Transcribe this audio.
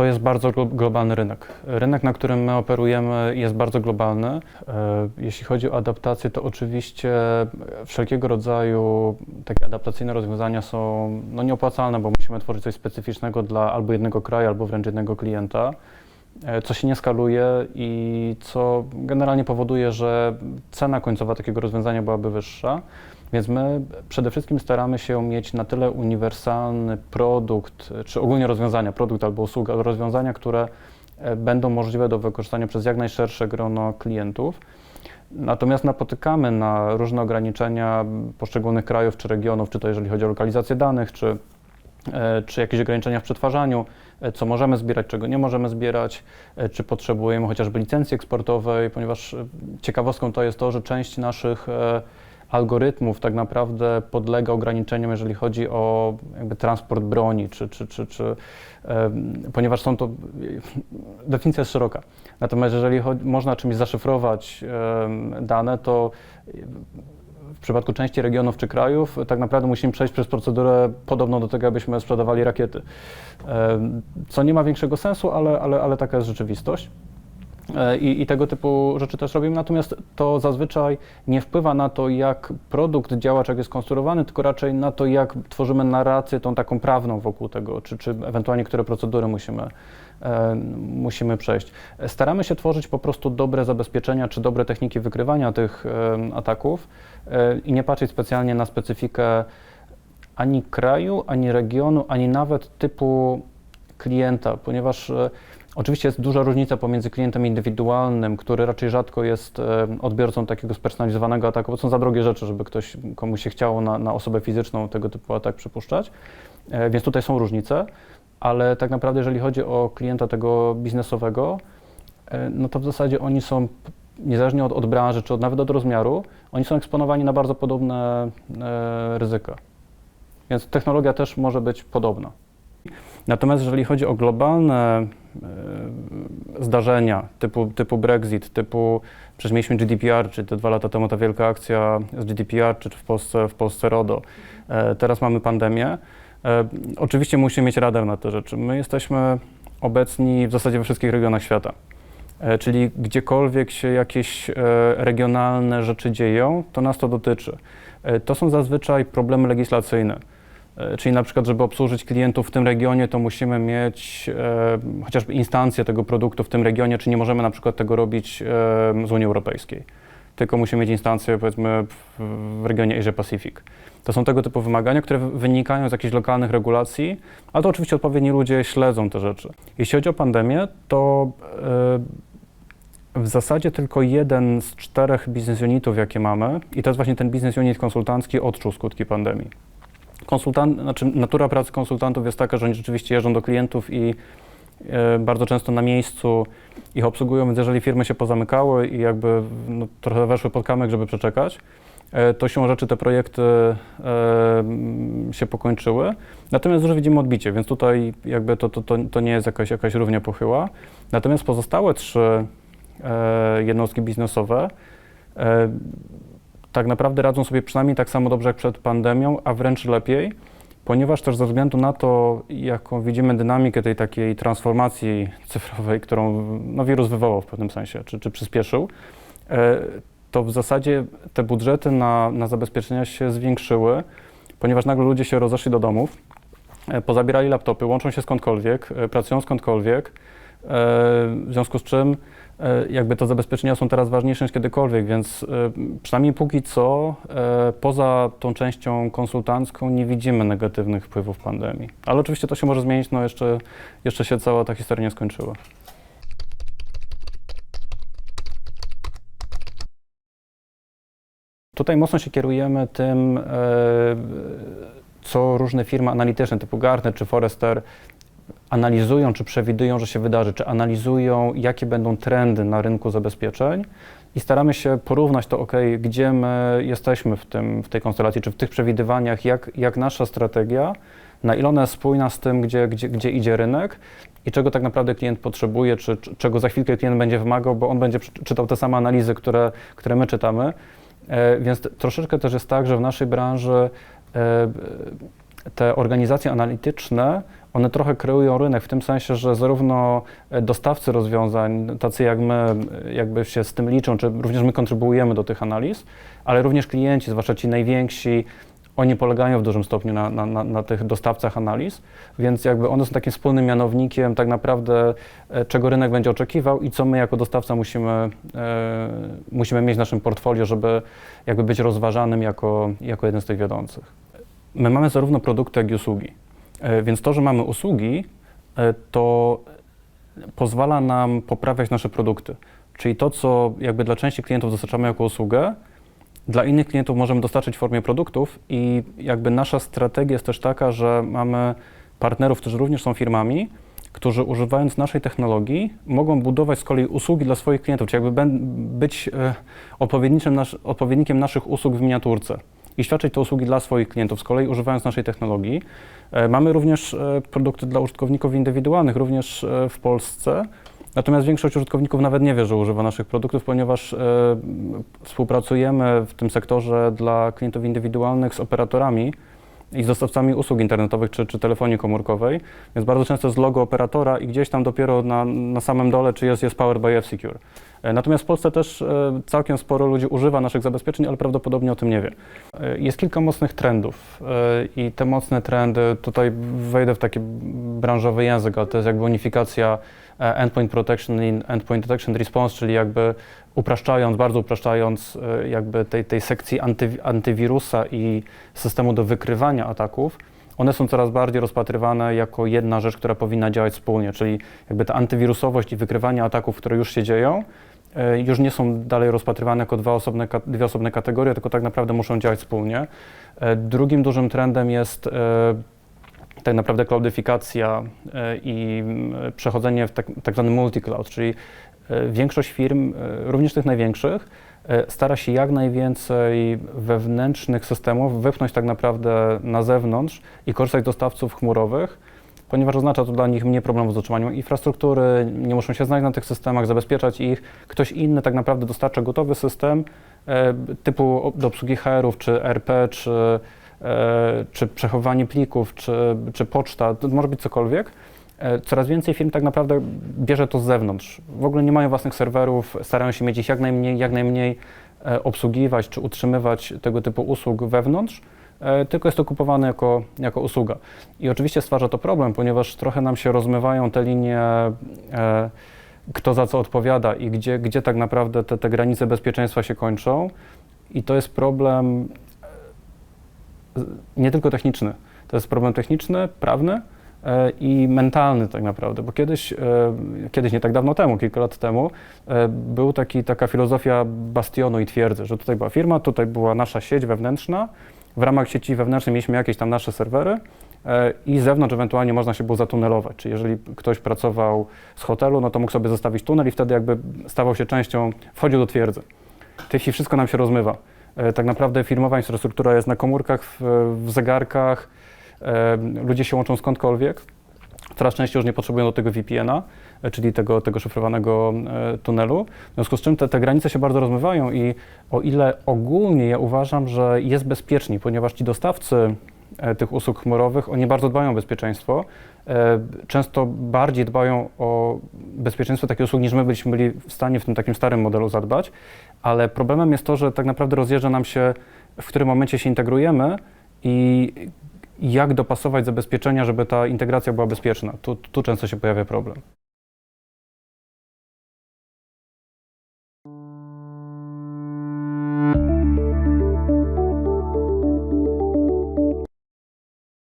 to jest bardzo glo- globalny rynek. Rynek, na którym my operujemy, jest bardzo globalny. E, Jeśli chodzi o adaptację, to oczywiście wszelkiego rodzaju takie adaptacyjne rozwiązania są no, nieopłacalne, bo musimy tworzyć coś specyficznego dla albo jednego kraju, albo wręcz jednego klienta, co się nie skaluje i co generalnie powoduje, że cena końcowa takiego rozwiązania byłaby wyższa. Więc my przede wszystkim staramy się mieć na tyle uniwersalny produkt, czy ogólnie rozwiązania, produkt albo usługa, rozwiązania, które e, będą możliwe do wykorzystania przez jak najszersze grono klientów. Natomiast napotykamy na różne ograniczenia poszczególnych krajów czy regionów, czy to jeżeli chodzi o lokalizację danych, czy, e, czy jakieś ograniczenia w przetwarzaniu, e, co możemy zbierać, czego nie możemy zbierać, e, czy potrzebujemy chociażby licencji eksportowej, ponieważ e, ciekawostką to jest to, że część naszych e, algorytmów tak naprawdę podlega ograniczeniom, jeżeli chodzi o transport broni, czy, czy, czy, czy, ponieważ są to, definicja jest szeroka. Natomiast jeżeli chodzi, można czymś zaszyfrować dane, to w przypadku części regionów czy krajów tak naprawdę musimy przejść przez procedurę podobną do tego, abyśmy sprzedawali rakiety. Co nie ma większego sensu, ale, ale, ale taka jest rzeczywistość. E, I, I tego typu rzeczy też robimy, natomiast to zazwyczaj nie wpływa na to, jak produkt działa, czy jak jest konstruowany, tylko raczej na to, jak tworzymy narrację tą taką prawną wokół tego, czy, czy ewentualnie które procedury musimy, e, musimy przejść. Staramy się tworzyć po prostu dobre zabezpieczenia, czy dobre techniki wykrywania tych e, ataków i nie patrzeć specjalnie na specyfikę ani kraju, ani regionu, ani nawet typu klienta, ponieważ oczywiście jest duża różnica pomiędzy klientem indywidualnym, który raczej rzadko jest e, odbiorcą takiego spersonalizowanego ataku, bo są za drogie rzeczy, żeby ktoś, komuś się chciało na, na osobę fizyczną tego typu atak przypuszczać, e, więc tutaj są różnice, ale tak naprawdę jeżeli chodzi o klienta tego biznesowego, e, no to w zasadzie oni są niezależnie od, od branży, czy od, nawet od rozmiaru, oni są eksponowani na bardzo podobne ryzyka. Więc technologia też może być podobna. Natomiast jeżeli chodzi o globalne e, zdarzenia typu, typu Brexit, typu przecież mieliśmy GDPR, czy te dwa lata temu ta wielka akcja z GDPR, czy w Polsce, w Polsce RODO, e, teraz mamy pandemię. E, Oczywiście musimy mieć radę na te rzeczy. My jesteśmy obecni w zasadzie we wszystkich regionach świata. Czyli gdziekolwiek się jakieś regionalne rzeczy dzieją, to nas to dotyczy. To są zazwyczaj problemy legislacyjne. E, Czyli na przykład, żeby obsłużyć klientów w tym regionie, to musimy mieć e, chociażby instancję tego produktu w tym regionie, czy nie możemy na przykład tego robić e, z Unii Europejskiej, tylko musimy mieć instancję powiedzmy w, w regionie Asia Pacific. To są tego typu wymagania, które wy- wynikają z jakichś lokalnych regulacji, ale to oczywiście odpowiedni ludzie śledzą te rzeczy. Jeśli chodzi o pandemię, to e, w zasadzie tylko jeden z czterech biznes unitów, jakie mamy, i to jest właśnie ten biznes unit konsultancki, odczuł skutki pandemii. Konsultant, znaczy natura pracy konsultantów jest taka, że oni rzeczywiście jeżdżą do klientów i e, bardzo często na miejscu ich obsługują, więc jeżeli firmy się pozamykały i jakby no, trochę weszły pod kamyk, żeby przeczekać, e, to siłą rzeczy te projekty e, się pokończyły. Natomiast już widzimy odbicie, więc tutaj jakby to, to, to, to nie jest jakaś, jakaś równia pochyła. Natomiast pozostałe trzy jednostki biznesowe tak naprawdę radzą sobie przynajmniej tak samo dobrze jak przed pandemią, a wręcz lepiej, ponieważ też ze względu na to, jaką widzimy dynamikę tej takiej transformacji cyfrowej, którą no, wirus wywołał w pewnym sensie, czy, czy przyspieszył, e, to w zasadzie te budżety na, na zabezpieczenia się zwiększyły, ponieważ nagle ludzie się rozeszli do domów, e, pozabierali laptopy, łączą się skądkolwiek, e, pracują skądkolwiek, w związku z czym jakby te zabezpieczenia są teraz ważniejsze niż kiedykolwiek, więc e, przynajmniej póki co e, poza tą częścią konsultancką nie widzimy negatywnych wpływów pandemii. Ale oczywiście to się może zmienić, no jeszcze, jeszcze się cała ta historia nie skończyła. Tutaj mocno się kierujemy tym, e, co różne firmy analityczne typu Gartner czy Forrester analizują, czy przewidują, że się wydarzy, czy analizują, jakie będą trendy na rynku zabezpieczeń i staramy się porównać to, ok, gdzie my jesteśmy w, tym, w tej konstelacji, czy w tych przewidywaniach, jak, jak nasza strategia, na ile ona jest spójna z tym, gdzie, gdzie, gdzie idzie rynek i czego tak naprawdę klient potrzebuje, czy, czy czego za chwilkę klient będzie wymagał, bo on będzie czytał te same analizy, które, które my czytamy. E, Więc troszeczkę też jest tak, że w naszej branży e, te organizacje analityczne, one trochę kreują rynek w tym sensie, że zarówno e, dostawcy rozwiązań, tacy jak my, jakby się z tym liczą, czy również my kontrybuujemy do tych analiz, ale również klienci, zwłaszcza ci najwięksi, oni polegają w dużym stopniu na, na, na, na tych dostawcach analiz, więc jakby one są takim wspólnym mianownikiem tak naprawdę, e, czego rynek będzie oczekiwał i co my jako dostawca musimy, e, musimy mieć w naszym portfolio, żeby jakby być rozważanym jako, jako jeden z tych wiodących. My mamy zarówno produkty, jak i usługi. E, Więc to, że mamy usługi, e, to pozwala nam poprawiać nasze produkty. Czyli to, co jakby dla części klientów dostarczamy jako usługę, dla innych klientów możemy dostarczyć w formie produktów i jakby nasza strategia jest też taka, że mamy partnerów, którzy również są firmami, którzy używając naszej technologii mogą budować z kolei usługi dla swoich klientów, czyli jakby być e, odpowiednikiem naszych usług w miniaturce i świadczyć te usługi dla swoich klientów, z kolei używając naszej technologii. E, Mamy również e, produkty dla użytkowników indywidualnych, również e, w Polsce. Natomiast większość użytkowników nawet nie wie, że używa naszych produktów, ponieważ współpracujemy w tym sektorze dla klientów indywidualnych z operatorami i z dostawcami usług internetowych czy, czy telefonii komórkowej, więc bardzo często jest logo operatora i gdzieś tam dopiero na, na samym dole, czy jest, jest Powered by F-Secure. E, Natomiast w Polsce też e, całkiem sporo ludzi używa naszych zabezpieczeń, ale prawdopodobnie o tym nie wie. E, Jest kilka mocnych trendów i te mocne trendy, tutaj wejdę w taki branżowy język, ale to jest jakby unifikacja endpoint protection i endpoint detection response, czyli jakby upraszczając, bardzo upraszczając e, jakby tej, tej sekcji anty, antywirusa i systemu do wykrywania ataków, one są coraz bardziej rozpatrywane jako jedna rzecz, która powinna działać wspólnie, czyli jakby ta antywirusowość i wykrywanie ataków, które już się dzieją, e, już nie są dalej rozpatrywane jako dwa osobne, dwie osobne kategorie, tylko tak naprawdę muszą działać wspólnie. E, Drugim dużym trendem jest e, tak naprawdę cloudyfikacja e, i mm, przechodzenie w tak, tak zwany multi-cloud, czyli e, większość firm, e, również tych największych, stara się jak najwięcej wewnętrznych systemów wypchnąć tak naprawdę na zewnątrz i korzystać z dostawców chmurowych, ponieważ oznacza to dla nich mniej problemów z utrzymaniem infrastruktury, nie muszą się znać na tych systemach, zabezpieczać ich. Ktoś inny tak naprawdę dostarcza gotowy system typu do obsługi HR-ów, czy RP, czy, czy przechowywanie plików, czy, czy poczta, to może być cokolwiek. E, Coraz więcej firm tak naprawdę bierze to z zewnątrz. W ogóle nie mają własnych serwerów, starają się mieć ich jak najmniej, jak najmniej e, obsługiwać czy utrzymywać tego typu usług wewnątrz, e, tylko jest to kupowane jako, jako usługa. I oczywiście stwarza to problem, ponieważ trochę nam się rozmywają te linie, e, kto za co odpowiada i gdzie, gdzie tak naprawdę te, te granice bezpieczeństwa się kończą. I to jest problem e, nie tylko techniczny. To jest problem techniczny, prawny, e, i mentalny tak naprawdę, bo kiedyś, e, kiedyś nie tak dawno temu, kilka lat temu, e, był taki, taka filozofia bastionu i twierdzy, że tutaj była firma, tutaj była nasza sieć wewnętrzna, w ramach sieci wewnętrznej mieliśmy jakieś tam nasze serwery i z zewnątrz ewentualnie można się było zatunelować, czyli jeżeli ktoś pracował z hotelu, no to mógł sobie zostawić tunel i wtedy jakby stawał się częścią, wchodził do twierdzy. W tej chwili wszystko nam się rozmywa. E, Tak naprawdę firmowa infrastruktura jest na komórkach, w, w zegarkach, e, ludzie się łączą skądkolwiek. Coraz częściej już nie potrzebują do tego VPN-a, e, czyli tego, tego szyfrowanego tunelu. W związku z czym te, te granice się bardzo rozmywają i o ile ogólnie ja uważam, że jest bezpieczniej, ponieważ ci dostawcy tych usług chmurowych, oni bardzo dbają o bezpieczeństwo. E, Często bardziej dbają o bezpieczeństwo takiej usług, niż my byliśmy byli w stanie w tym takim starym modelu zadbać. Ale problemem jest to, że tak naprawdę rozjeżdża nam się, w którym momencie się integrujemy i jak dopasować zabezpieczenia, żeby ta integracja była bezpieczna. Tu, tu często się pojawia problem.